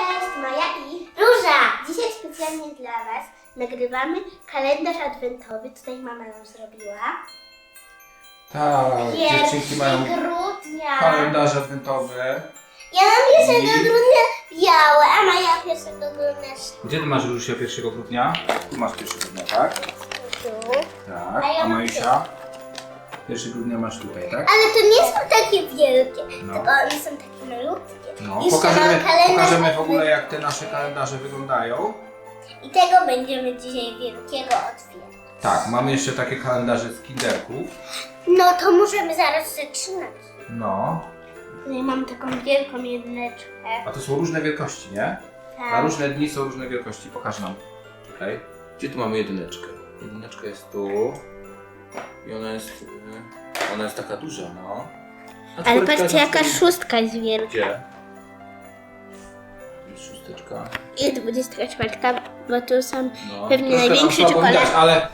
Cześć, Maja i Róża! Dzisiaj specjalnie dla Was nagrywamy kalendarz adwentowy. Tutaj mama nam zrobiła. Tak, dziewczynki mają grudnia. kalendarze adwentowe. Ja mam 1 I- grudnia białe, a Maja 1 grudnia Gdzie ty masz Różusia 1 grudnia? Tu masz 1 grudnia, tak? tu. Tak. A ja A mam Majusia? 1 grudnia masz tutaj, tak? Ale to nie są takie wielkie, No. tylko one są takie malutkie. No, Jeszcze pokażemy, mam kalendarz pokażemy w ogóle jak te nasze kalendarze wyglądają. I tego będziemy dzisiaj wielkiego otwierać. Tak, mamy jeszcze takie kalendarze z kinderków. No to możemy zaraz zaczynać. No, Tutaj mam taką wielką jedyneczkę. a to są różne wielkości, nie? Na Tak. różne dni są różne wielkości. Pokaż nam. Czekaj. Gdzie tu mamy jedyneczkę? Jedyneczka jest tu. I ona jest... y, Ona jest taka duża, no. Ale czwórka patrzcie, jaka przykład- szóstka jest wielka. Gdzie? Jest szósteczka. I 24, bo tu są No. Pewnie Troszkę nam największe słabo czekolady. ale,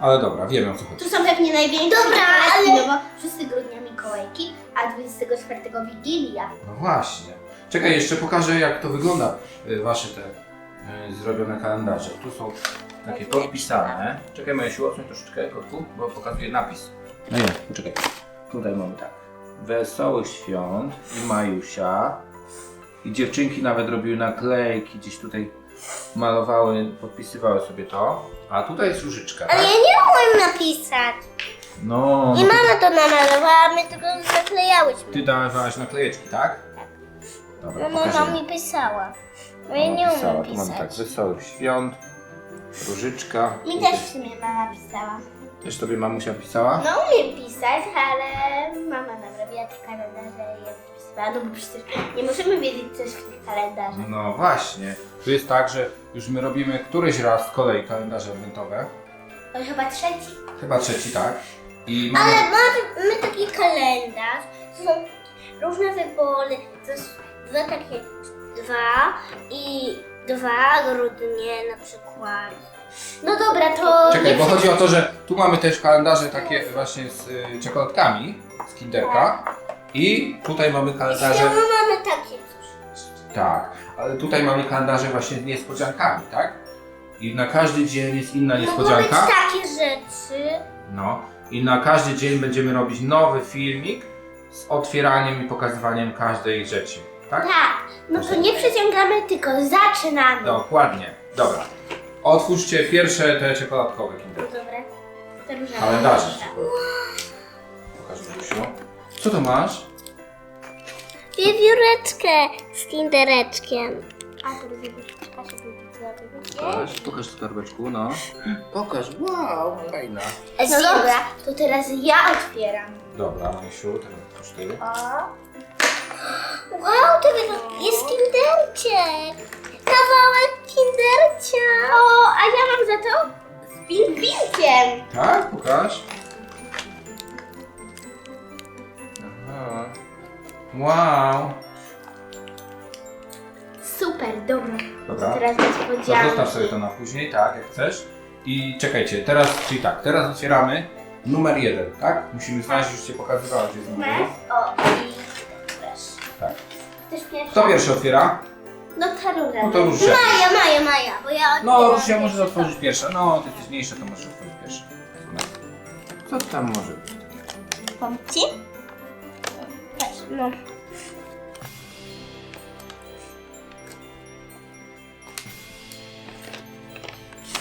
ale dobra, wiemy o co chodzi. Tu są pewnie największe Dobra, ale- no bo 6 grudnia Mikołajki, a 24 Wigilia. No właśnie. Czekaj, jeszcze pokażę jak to wygląda, y, wasze te y, zrobione kalendarze. Tu są takie podpisane. Czekaj Majusiu, odsuń troszeczkę kotku, bo pokazuję napis. No nie, poczekaj. Tutaj mamy tak. Wesołych świąt i Majusia. I dziewczynki nawet robiły naklejki, gdzieś tutaj malowały, podpisywały sobie to. A tutaj jest różyczka, Ale tak? ja nie umiem napisać. No, I no mama to namalowała, my tylko zaklejałyśmy. ty dawałaś naklejeczki, tak? Dobra, No, no, pokażemy. no mi pisała. No ja nie umiem tu mamy tak, pisać. wesołych świąt, różyczka. Mi Tu też w sumie mama pisała. Też tobie mamusia pisała? No umiem pisać, ale mama nam robiła te kalendarze i je podpisywała, no bo przecież nie możemy wiedzieć coś w tych kalendarzach. No właśnie. Tu jest tak, że już my robimy któryś raz z kolei kalendarze adwentowe. To chyba trzeci. Chyba trzeci, tak? I mamy... Ale mamy taki kalendarz, to są różne wybory, to jest dwa takie, dwa i dwa grudnie na przykład. No dobra, to... Czekaj, nie bo chodzi o to, że tu mamy też kalendarze takie właśnie z y, czekoladkami z kinderka. I tutaj mamy kalendarze... mamy takie coś. Tak, ale tutaj mamy kalendarze właśnie z niespodziankami, tak? I na każdy dzień jest inna Mogą być niespodzianka. takie rzeczy. No i na każdy dzień będziemy robić nowy filmik z otwieraniem i pokazywaniem każdej rzeczy, tak? Tak, no to nie przeciągamy, tylko zaczynamy. Dokładnie. Dobra. Otwórzcie pierwsze te czekoladkowe kinder. Dobra. To Kalendarze. kalendarze. Pokaż Marysiu. Co to masz? Wiewióreczkę z kindereczkiem. A to pokaż w skarbeczku, no. Pokaż, wow, fajna. No dobra, to teraz ja otwieram. Dobra, Marysiu, teraz otwórz ty. O. Wow, to wygląda... jest kinderciek. Kawałek kindercia. O, a ja mam za to z pingwinkiem. Tak? Pokaż. Aha. Wow. Super, dobra. Dobra. Teraz zostaw sobie to na później, tak, jak chcesz. I czekajcie, teraz, czyli tak, teraz otwieramy numer jeden, tak? Musimy znaleźć, już Cię pokazywałem, gdzie jest numer Masz? jeden. O, i też. Tak. Chcesz pierwszy? Kto pierwszy otwiera? No ta rura. No to Róża. Maja, Maja, Maja, bo ja No, otwieram Różia możesz pierwszy. otworzyć pierwsza. No, ty jesteś mniejsza, to możesz otworzyć pierwsza. Co tam może być? Pomóc ci? Weź, no.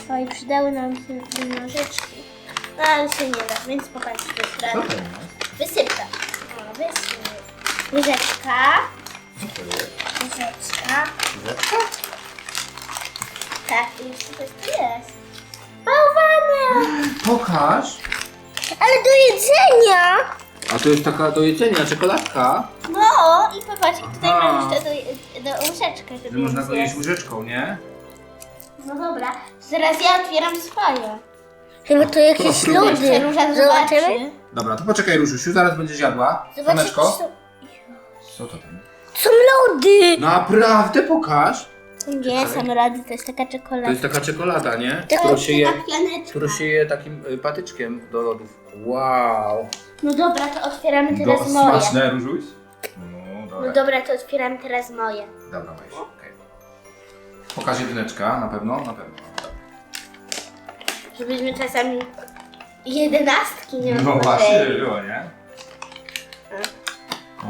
Oj, przydały nam się te nożyczki. No, ale się nie da, więc popatrz jeszcze Co to jest? Wysypka. O, wysyp. Łyżeczka. Co to jest? Łyżeczka. Łyżeczka? Tak, i jeszcze coś tu jest. Bałwany! Pokaż. Ale do jedzenia! A to jest taka do jedzenia czekoladka. No i popatrz, i tutaj Aha. mam jeszcze do, do łyżeczkę, żeby Że można go zjeść. jeść łyżeczką, nie? No dobra, teraz ja otwieram swoje. Chyba to jakieś Próbuj. lody. Róża zobaczymy. Dobra, to poczekaj Różusiu, zaraz będziesz jadła. Słoneczko. Co to tam? Są lody! Naprawdę pokaż. Nie, są lody, to jest taka czekolada. To jest taka czekolada, nie? Taka Którą się je, pianeczka. którą się je takim y, patyczkiem do lodów. Wow. No dobra, to otwieramy teraz moje. Smaczne, Różuś? No, No dobra. dobra, to otwieram teraz moje. Dobra, weź. okej. Pokaż jedyneczka, na pewno, na pewno. Żebyśmy czasami jedenastki nie No otworzyli. właśnie, było, nie?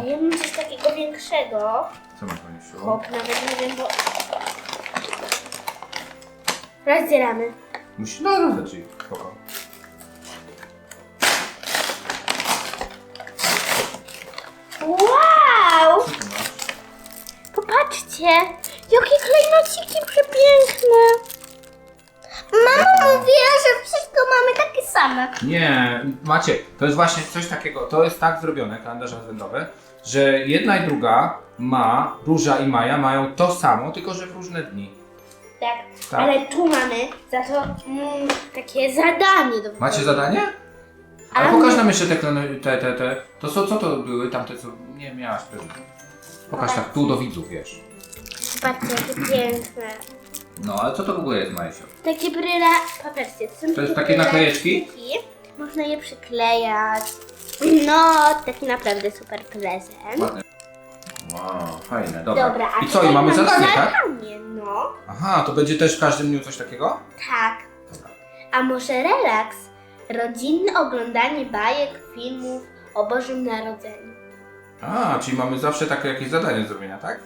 A ja mam coś takiego większego. Co masz, Maniusiu? Hop, nawet nie wiem, bo... Rozdzieramy. Musisz, no rozdać spoko. Wow! Co tu masz? Popatrzcie, jakie klejnociki przepiękne. Mama mówiła, że wszystko mamy takie same. Nie, macie, to jest właśnie coś takiego, to jest tak zrobione, kalendarze adwentowe, że jedna i druga ma, Róża i Maja mają to samo, tylko że w różne dni. Tak, Tak. ale tu mamy za to mm, takie zadanie do Macie zadanie? Ale A pokaż nam jeszcze te, te, te, te, to co, co to były tamte, co, nie miałaś pewnie. Pokaż tak tu do widzów, wiesz. Patrzcie, jakie piękne. No, ale co to w ogóle jest, Majsio? Takie bryle, popatrzcie, to są To jest takie naklejeczki? Można je przyklejać. No, taki naprawdę super prezent. Ładne. Wow, fajne, dobra. Dobra, a I co, i tutaj mamy zadanie, tak? zadanie, no. Aha, to będzie też w każdym dniu coś takiego? Tak. Dobra. A może relaks? Rodzinne oglądanie bajek, filmów o Bożym Narodzeniu. A, czyli mamy zawsze takie jakieś zadanie do zrobienia, tak?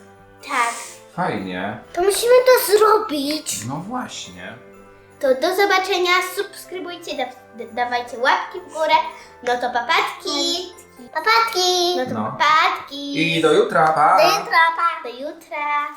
Tak. Fajnie. To musimy to zrobić. No właśnie. To do zobaczenia, subskrybujcie, da, dawajcie łapki w górę. No to papatki. Papatki. No to No. papatki. I do jutra, pa! Do jutra, pa. Do jutra.